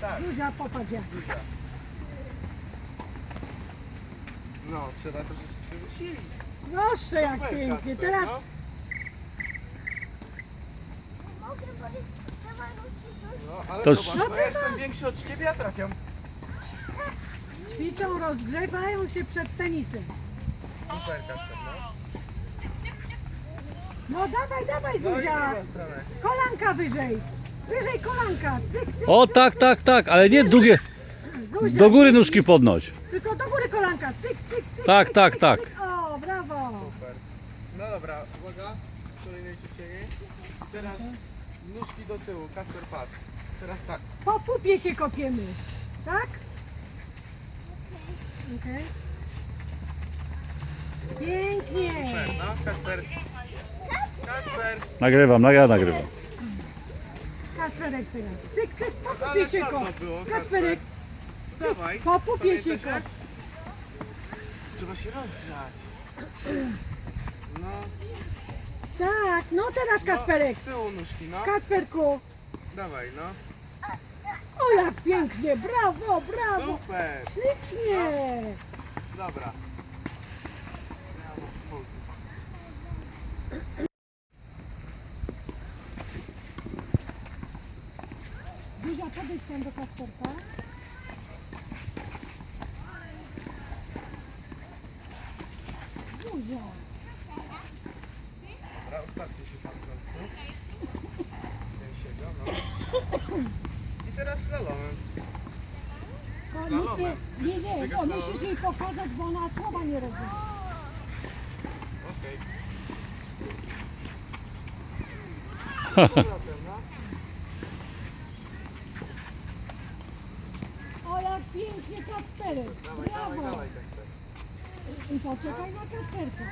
Tak, Zuzia, popatrz jak. Zuzia. No, trzeba troszeczkę się wysilić. Proszę, jak Super, pięknie. Kacper, Teraz no. No, ale To zobacz, sz- no ja jestem większy od ciebie, ja trafiam. ćwiczą, rozgrzewają się przed tenisem. Super, Kasper, no. No dawaj, dawaj No i Zuzia. drugą stronę. Kolanka wyżej. Wyżej kolanka. Cyk, cyk, O cyk, tak, tak, tak, ale nie długie. Zuzia, Do góry nóżki podnoś. Tylko do góry kolanka. Cyk, cyk, cyk. Tak, cyk, tak, cyk, tak. cyk. O, brawo. Super. No dobra, uwaga. Kolejne ćwiczenie. Teraz nóżki do tyłu, Kasper patrz. Teraz tak. Po pupie się kopiemy. Tak? Okej. Pięknie. Super, no, Kasper. Kasper. Nagrywam, ja nagrywam. Kacperek teraz. Cyk, cyk, po Ale pupie się było, Kacperek, Dawaj. po pupie się jak? Trzeba się rozgrzać. No, Tak, no teraz no, Kacperek. z tyłu nóżki, no. Kacperku. Dawaj, no. O jak pięknie, brawo, brawo. Super. Ślicznie. Dobra. Ja mam pół. Zuzia, podejdź tam do Kacperka. Zuzia. Dobra, ustawcie się tam w rządku. Gęsiego, no. I teraz slalomem. Slalomem. Nie, nie, nie, bo musisz jej pokazać, bo ona słowa nie rozumie. Okej. poczekaj na Kacperka.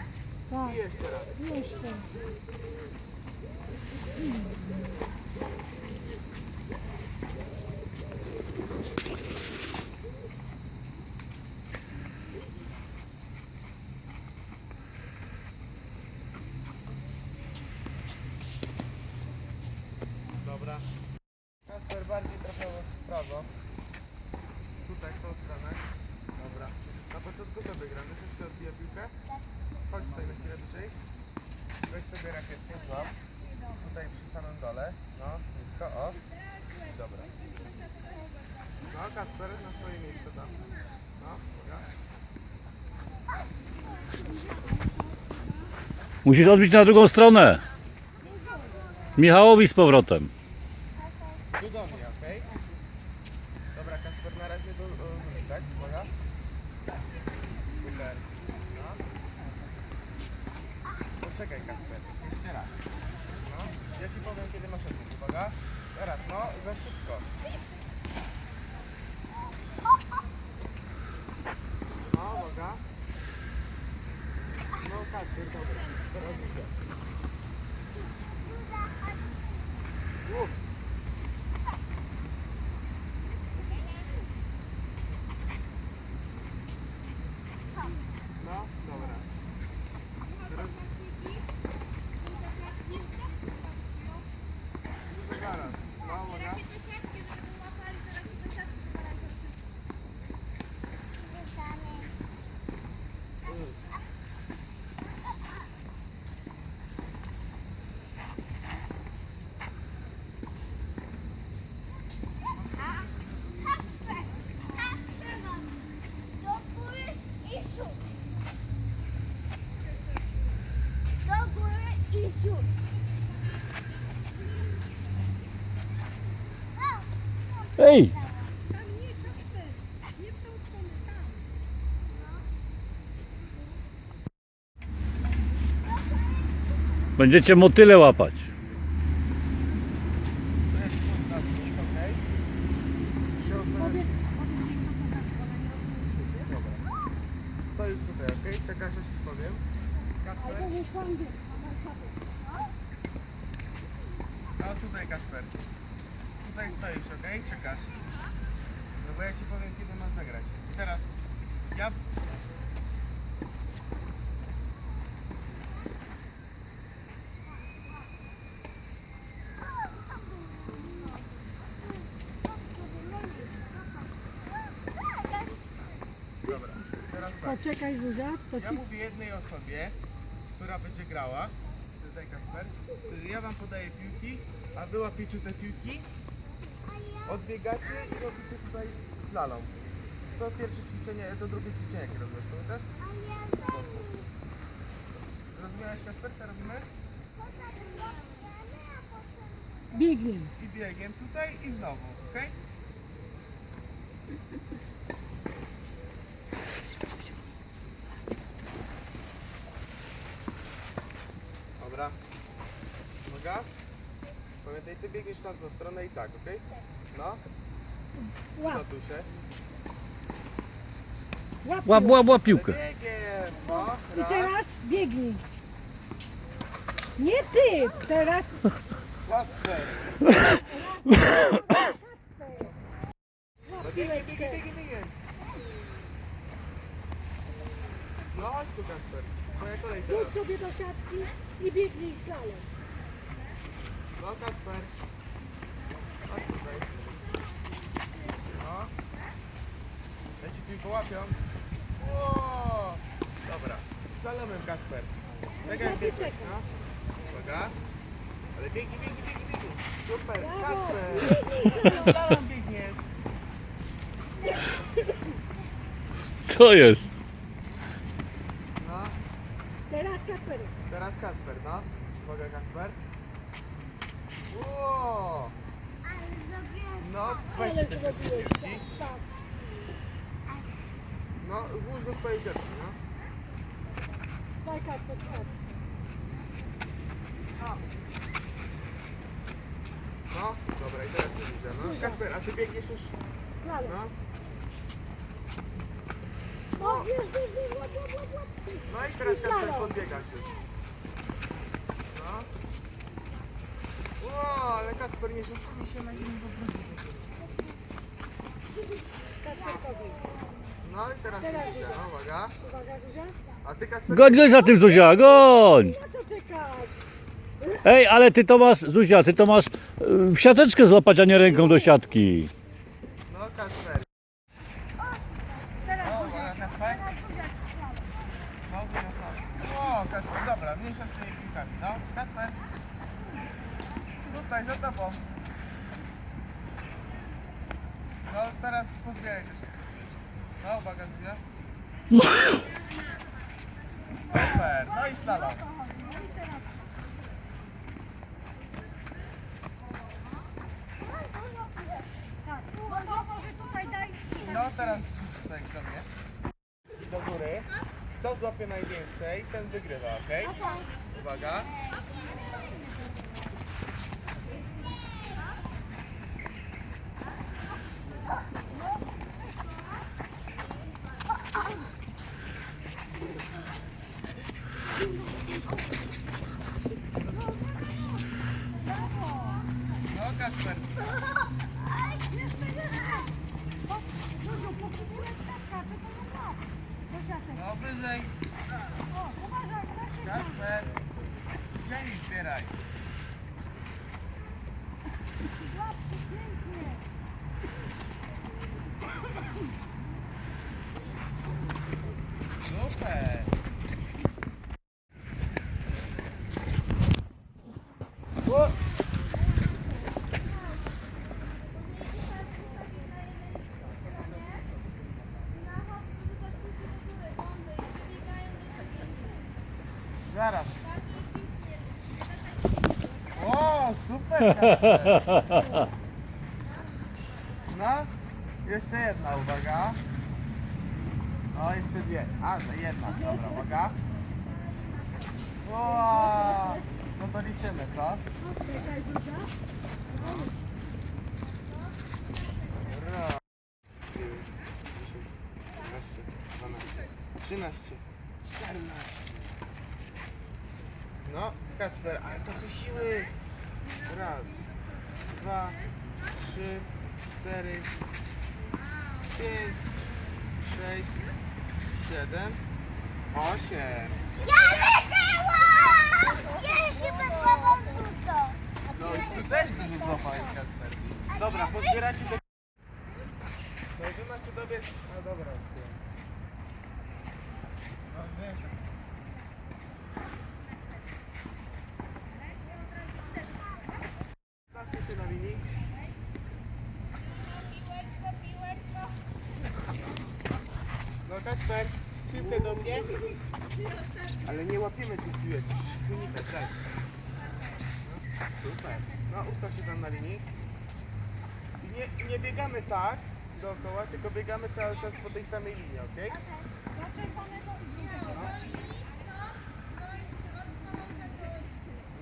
Tak, jeszcze raz. jeszcze. Dobra. O. Dobra. No, na swoje miejsce tam. No, uwaga. Musisz odbić na drugą stronę. Michałowi z powrotem. Tu do mnie, okej? Dobra, Kasper, na razie do do góry, tak? Uwaga. Super. No. Poczekaj, Kasper. Jeszcze raz. No. Ja ci powiem, kiedy masz odbić. Uwaga. Teraz, no. Za szybko. No, uwaga. No, Kasper, dobra. Teraz widzę. Uff. No, dobra. Teraz... Już zaraz. No, uwaga. Kacper, Kacper, do góry i rzut. Do góry i rzut. Ej! Będziecie motyle łapać. To jest twój znacznik, okej? Się odwróć. Dobra. Stoisz tutaj, okej? Czekasz aż ci powiem. Kasper? No tutaj Kasper. Tutaj stoisz, okej? Czekasz. No bo ja ci powiem kiedy masz zagrać. I teraz ja... Poczekaj Zuzia, to Ja ci... mówię jednej osobie, która będzie grała. Tutaj Kasper. Ja wam podaję piłki, a wy łapiecie te piłki, odbiegacie i robicie tutaj slalom. To pierwsze ćwiczenie, to drugie ćwiczenie jakie robisz, pamiętasz? Zrozumiałeś Kasper, co robimy? Biegiem. I biegiem tutaj i znowu, ok? Dobra. Uwaga. Pamiętaj, ty biegniesz w tamtą stronę i tak, ok? No, Łap, tu się. łap. Łap, łap, łap piłkę. Biegiem, no. I Raz. teraz biegnij. Nie ty, teraz Kacper. No biegiem, biegiem, biegiem, biegiem. No chodź tu Kasper. Twoja kolej teraz. rzuć sobie do siatki i biegnij slalom. No Kasper. Chodź tutaj. No. Ja ci piłkę łapią. Ło! Dobra. Salomem Kasper. Tak jak biegłeś, no. Uwaga. Ale biegnij, biegnij, biegnij, biegnij. Super, Kasper. Salom biegniesz. Co jest? No. Teraz Kasper. Teraz Kasper, no. Uwaga Kasper. Ło! No, weź Ale te piłki. No, włóż do swojej siatki, no. Daj tak. No. No, dobra, i teraz widzę, no. Kasper, a ty biegniesz już, no. O, wiesz, wiesz, wiesz, łap, łap, łap, łap. No i teraz Kasper podbiegasz już. No. Ło, ale Kasper nie rzucamy się na ziemi po prostu. Kasper, powiedz. No i teraz widzę, no, uwaga. Uwaga, Zuzia. A ty Kasper... Goń, goń za tym, Zuzia, goń! Na co czekać? Ej, ale ty to masz, Zuzia, ty to masz y, w siateczkę złapać, a nie ręką do siatki. No. Teraz No, Zuzia. uwaga, Zuzia. O, Kasper, dobra, mniejsza z tymi piłkami, no. Kasper. Tutaj, za tobą. No, teraz pozbieraj piłki. No, uwaga, Zuzia. Super, no i slalom. No to teraz tutaj do mnie. Do góry. Kto złapie najwięcej, ten wygrywa, ok? Uwaga. No, Kasper. Jeszcze, jeszcze. O, Zuziu, póki piłeczka skacze, to ją łap. Do siatek. No, wyżej. O, uważaj, następna. Kasper. Ziemi zbieraj. Łap się pięknie. Super. O! Zaraz. O, super. Kasper. No, jeszcze jedna uwaga. No, jeszcze dwie. A, to jedna. Dobra, uwaga. O, no to liczymy, co? Czekaj, Zuzia. Raz. 12, 12, 13, 14. No, Kacper, ale siły. Raz, dwa, trzy, cztery, pięć, sześć, siedem, osiem. No i tu też dużo złapałeś, Kacper. Dobra, podbieracie do... No wy macie dobiec... No dobra. No, wiesz. Stawcie się na linii. No Kacper, piłkę do mnie. Ale nie łapiemy tych piłek, unikać, tak. No, super. No ustaw się tam na linii. I nie, nie biegamy tak dookoła, tylko biegamy cały czas po tej samej linii, ok? Żółtego.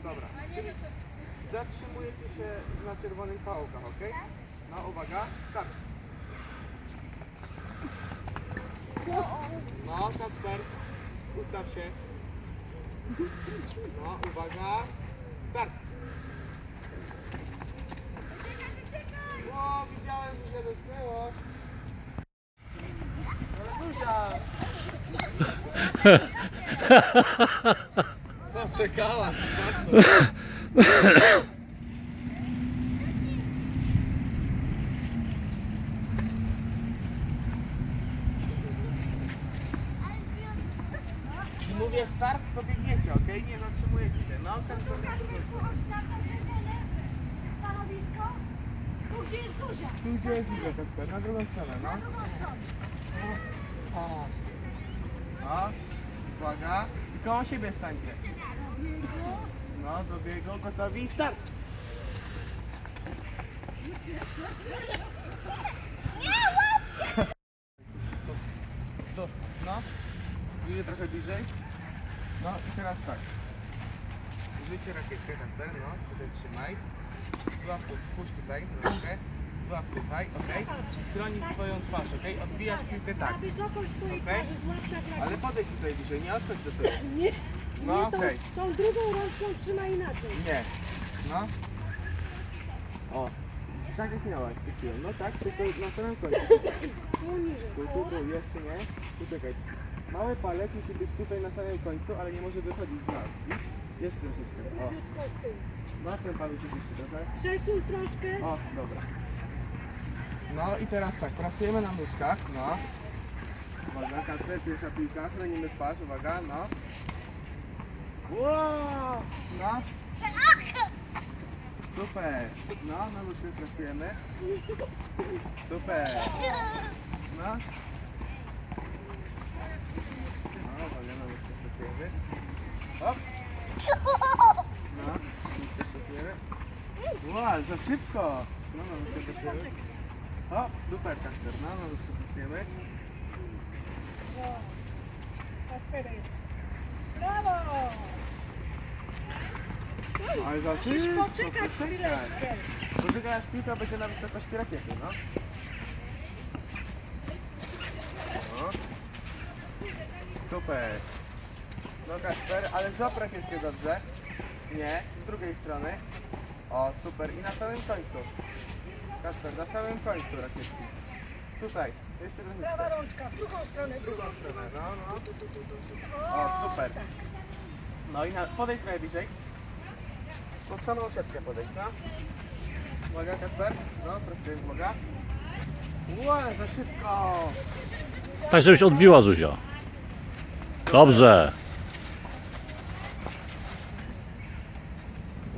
Dobra. Zatrzymujecie się na czerwonych pałkach, ok? No uwaga, start. No, Kacper, ustaw się. No, uwaga, start. O, widziałem, że dotknęło. Ale Zuzia! No, czekałaś, bardzo. mówię start, to biegniecie, ok? Nie zatrzymujecie się. No, na to czerwone stanowisko. Tu gdzie jest Zuzia. Tu gdzie jest Zuzia, Kacper? Na drugą stronę, no. Na drugą stronę. O. No, uwaga. I koło siebie stańcie. No, do biegu, gotowi, start! Do, no, bliżej, trochę bliżej. No i teraz tak. Użyjcie rakietkę, Kasper, no, tutaj trzymaj. Złap tu, puść tutaj, rękę. Złap tutaj, ok? Chronisz swoją twarz, ok? Odbijasz piłkę tak. Swojej Okej. twarzy złap tak. Ale podejdź tutaj bliżej, nie odchodź do tyłu. Nie, No, nie tą, okej. tą drugą rączką trzyma inaczej. Nie. No. O. Tak jak miałaś przed chwilą. No tak, tylko na samym końcu. Tu niżej. Tu, tu, tu, jeszcze nie. Tu czekaj. Mały palec musi być tutaj na samym końcu, ale nie może wychodzić za. Widzisz? Jeszcze troszeczkę. O. Z tyłu. No ten paluszek jeszcze trochę. Przesuń troszkę. O, dobra. No i teraz tak, pracujemy na nóżkach, no. Uwaga, Kacper, pierwsza piłka, chronimy twarz, uwaga, no. Wow! No. Super. No, na nóżkach pracujemy. Super. No, uwaga, na pracujemy. Hop. No. Wow, za szybko! No, no, no, pracujemy. O, super Kasper, no, no. Kacperek. Brawo! Ale za Musisz szybko, poczekać poczekaj. chwileczkę. Poczekaj aż piłka będzie na wysokości rakiety, no. no. Super. No Kasper, ale złap rakietkę dobrze. Nie, z drugiej strony. O, super. I na samym końcu. Kasper, na samym końcu rakietki. Tutaj, jeszcze trochę. Prawa rączka, w drugą stronę. drugą stronę, no, no. O, super. No i na, podejdź trochę bliżej. Pod samą siatkę podejdź, no. Uwaga, Kasper. No, pracujesz, uwaga. Ła, za szybko. Tak, żebyś odbiła Zuzia. Dobrze.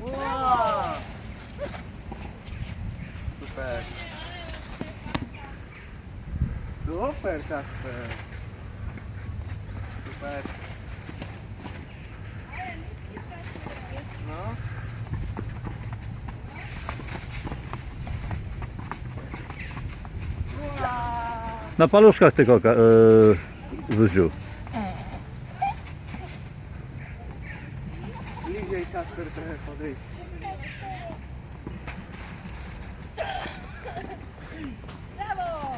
Ła. Super. Super, Kasper. Super. No. Na paluszkach tylko, e, Zuziu. Bliżej Kasper trochę podejdź. Brawo!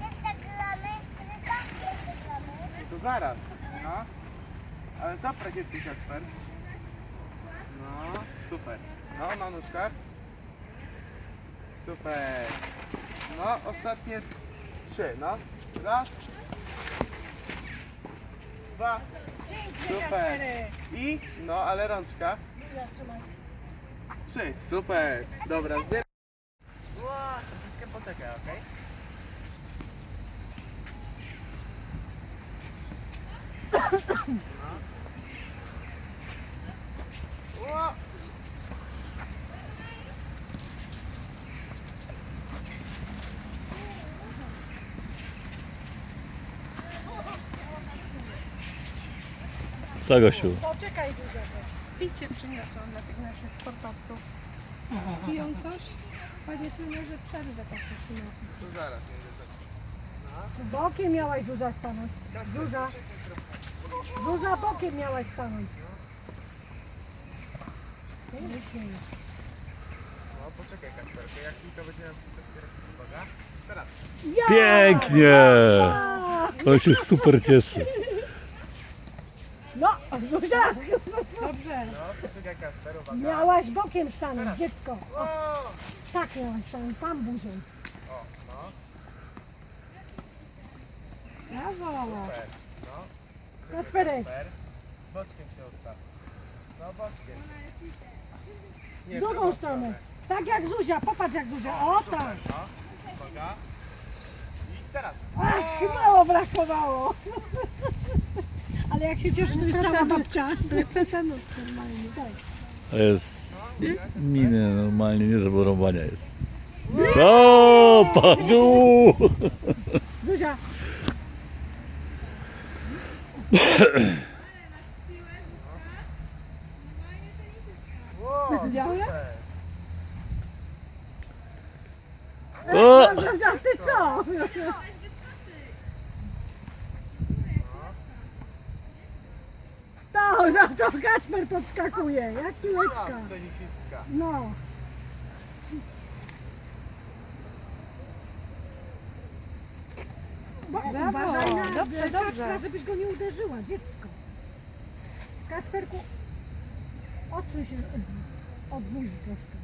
Jeszcze gramy, tylko jeszcze gramy. To zaraz. No. Ale co rakietki Kasper? No, super. No, na nóżkach. Super. No, ostatnie trzy, no. Raz. Dwa. Super. I, no, ale rączka. Trzy. Super. Dobra, zbieram. Ła, troszeczkę poczekaj, okej? O! Co gościu? Poczekaj Zuzia. Picie przyniosłam dla tych naszych sportowców. Piją coś? Panie trenerze, przerwę poprosimy. Tu zaraz, nie idę tak. Bokiem miałaś Zuzia stanąć. Zuzia. Zuzia bokiem miałaś stanąć. Pięknie. No poczekaj Kasperkę, jak tylko będziemy przy Kasperku, uwaga. Teraz. Ja! Pięknie! On się super cieszy. No, Zuzia, Dobrze. No, poczekaj Kasper, uwaga. miałaś bokiem stanąć, dziecko. O! Tak miałaś stanąć, sam buzią. O, no, Brawo. super. No. Kacperek. Boczkiem się odstaw. No, boczkiem. Nie, W drugą stronę. Tak jak Zuzia, popatrz jak Zuzia. O Super, tak. no. Uwaga. I teraz. Ach, mało brakowało. Ale jak się cieszy, to jest cała babcia. Normalnie. To jest miny normalnie, nie do porąbania jest. O, paniu! Zuzia, Super. O! Zuzia, ty co? To, za to Kacper podskakuje, jak piłeczka. Tenisistka. No. Bo, Brawo, uważaj na dobrze, Kacpra, dobrze. żebyś go nie uderzyła, dziecko. Kacperku, odsuń się, odwóź troszkę.